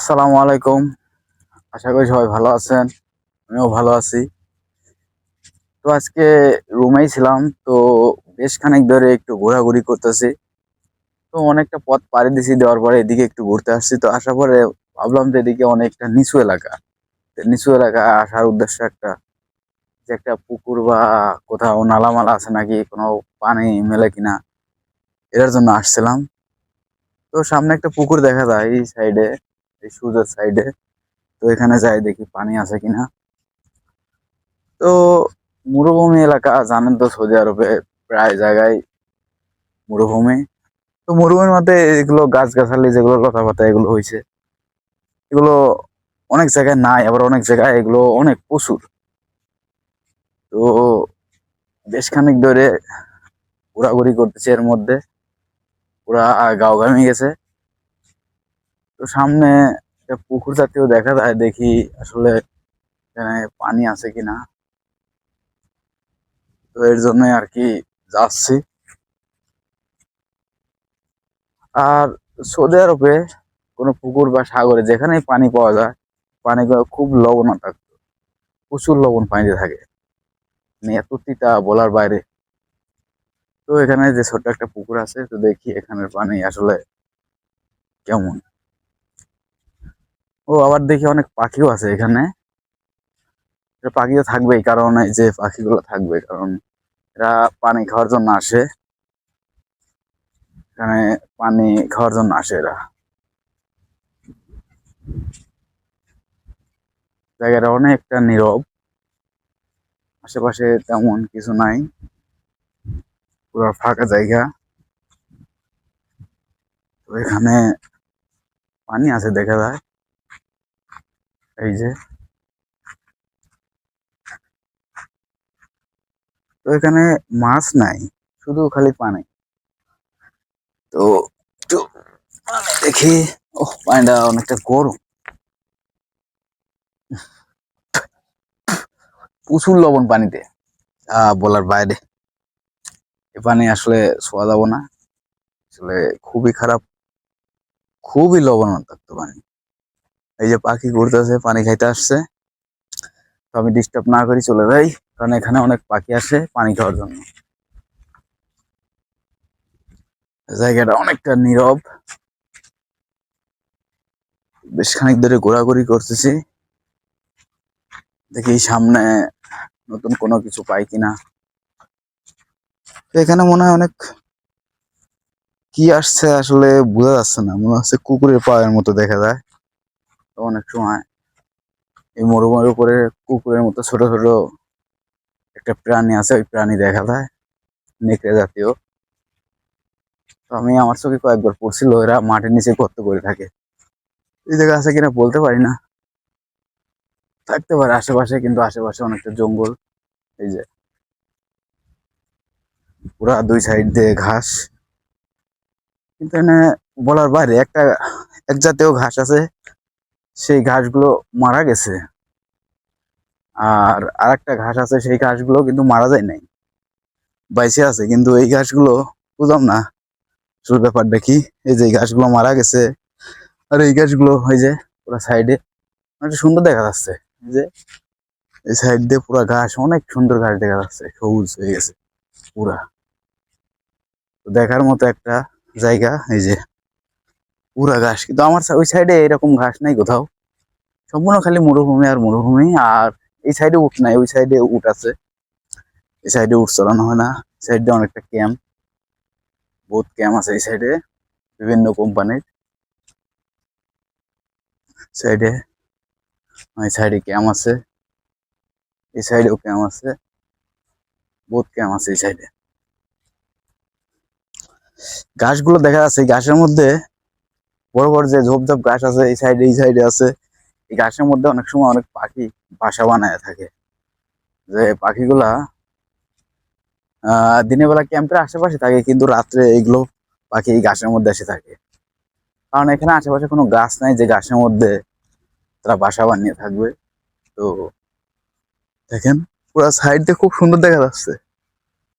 আসসালামু আলাইকুম। আশা করি সবাই ভালো আছেন, আমিও ভালো আছি। তো আজকে রুমেই ছিলাম, তো বেশ খানিক ধরে একটু ঘোরাঘুরি করতেছি। তো অনেকটা পথ পাড়ি দিছি, দেওয়ার পরে এদিকে একটু ঘুরতে আসছি। তো আসার পরে ভাবলাম যে এদিকে অনেকটা নিচু এলাকা। নিচু এলাকা আসার উদ্দেশ্য একটা, যে একটা পুকুর বা কোথাও নালামালা আছে নাকি, কোনো পানি মেলে কিনা, এটার জন্য আসছিলাম। তো সামনে একটা পুকুর দেখা যায় এই সাইডে এই সুজের সাইডে তো এখানে যাই দেখি পানি আছে কিনা। তো মরুভূমি এলাকা, জানেন তো সৌদি আরবে প্রায় জায়গায় মরুভূমি। তো মরুভূমির মধ্যে এগুলো গাছগাছালি যেগুলো লতা এগুলো হয়েছে এগুলো অনেক জায়গায় নাই, আবার অনেক জায়গায় এগুলো অনেক প্রচুর। তো বেশ খানিক ধরে ঘোরাঘুরি করতেছে এর মধ্যে। পুরা গাও গামে গেছে। তো সামনে একটা পুকুর জাতীয় দেখা যায়, দেখি আসলে এখানে পানি আছে কিনা। তো এর জন্য আর কি যাচ্ছি। আর সৌদি আরবে কোনো পুকুর বা সাগরে যেখানে পানি পাওয়া যায় পানিগুলো খুব লবণাক্ত প্রচুর লবণ পানিতে থাকে। মানে এত তিতা বলার বাইরে। তো এখানে যে ছোট্ট একটা পুকুর আছে, তো দেখি এখানের পানি আসলে কেমন। ও আবার দেখি অনেক পাখিও আছে এখানে। এটা পাখি তো থাকবেই কারণ এই যে পাখিগুলো থাকবে, কারণ এরা পানি খাওয়ার জন্য আসে। এখানে পানি খাওয়ার জন্য আসে এরা। জায়গাটা অনেকটা নীরব। আশেপাশে তেমন কিছু নাই। পুরো ফাঁকা জায়গা। তো এখানে পানি আছে দেখা যায়। এই যে। তো এখানে মাছ নাই, শুধু খালি পানি। তো দেখি। ও পানিটা অনেকটা গরম। প্রচুর লবণ পানিতে। বলার বাইরে। এ পানি আসলে শোয়া যাব না। আসলে খুবই খারাপ। খুবই লবণ লবণাক্ত পানি। এই যে পাখি ঘুরতেছে, পানি খাইতে আসছে। তো আমি ডিস্টার্ব না করি, চলে যাই, কারণ এখানে অনেক পাখি আসে পানি খাওয়ার জন্য। জায়গাটা অনেকটা নীরব। বেশ খানিক ধরে ঘোরাঘুরি করতেছি। দেখি সামনে নতুন কোনো কিছু পাই কিনা। এখানে মনে হয় অনেক কি আসছে আসলে বোঝা যাচ্ছে না। মনে হচ্ছে কুকুরের পায়ের মতো দেখা যায়। অনেক সময় এই মরুভূমির উপরে কুকুরের মতো ছোট ছোট একটা প্রাণী আছে, ওই প্রাণী দেখা যায়, নেকড়ে জাতীয়। তো আমি আমার চোখে কয়েকবার পড়ছিল, এরা মাটির নিচে গর্ত করে থাকে। এই জায়গা আছে কিনা বলতে পারি না। থাকতে পারে আশেপাশে, কিন্তু আশেপাশে অনেকটা জঙ্গল। এই যে পুরা দুই সাইড দিয়ে ঘাস। কিন্তু এখানে বলার বাইরে একটা, এক জাতীয় ঘাস আছে। সেই ঘাসগুলো মারা গেছে। আর আরেকটা ঘাস আছে, সেই ঘাসগুলো কিন্তু মারা যায় নাই। বাইসে আছে, কিন্তু এই ঘাসগুলো বুঝলাম না। আসল ব্যাপার দেখি এই যে ঘাসগুলো মারা গেছে, আর এই গাছগুলো ওই যে পুরো সাইডে অনেক সুন্দর দেখা যাচ্ছে। এই যে এই সাইড দিয়ে পুরা ঘাস, অনেক সুন্দর ঘাস দেখা যাচ্ছে, সবুজ হয়ে গেছে পুরা। দেখার মতো একটা জায়গা, এই যে পুরা ঘাস। কিন্তু আমার ওই সাইডে এরকম ঘাস নাই কোথাও। সম্পূর্ণ খালি মরুভূমি আর মরুভূমি, আর এই সাইডে উঠ নাই, ওই সাইডে উঠ আছে। এই সাইডে উঠ চলানো হয় না। সাইডে অনেকটা ক্যাম্প। বহুত ক্যাম্প আছে এই সাইডে বিভিন্ন কোম্পানির। সাইডে ওই সাইডে ক্যাম্প আছে। এই সাইডেও ক্যাম্প আছে। বহুত ক্যাম্প আছে এই সাইডে গাছগুলো দেখা যাচ্ছে ঘাসের মধ্যে বড় বড় যে ঝোপঝাপ গাছ আছে, এই সাইডে এই সাইডে আছে, এই গাছের মধ্যে অনেক সময় অনেক পাখি বাসা বানায় থাকে। যে পাখিগুলা দিনের বেলা ক্যাম্পের আশেপাশে থাকে, কিন্তু রাত্রে এইগুলো পাখি এই গাছের মধ্যে এসে থাকে। কারণ এখানে আশেপাশে কোনো গাছ নাই, যে গাছের মধ্যে তারা বাসা বানিয়ে থাকবে। তো দেখেন, পুরো সাইড দিয়ে খুব সুন্দর দেখা যাচ্ছে।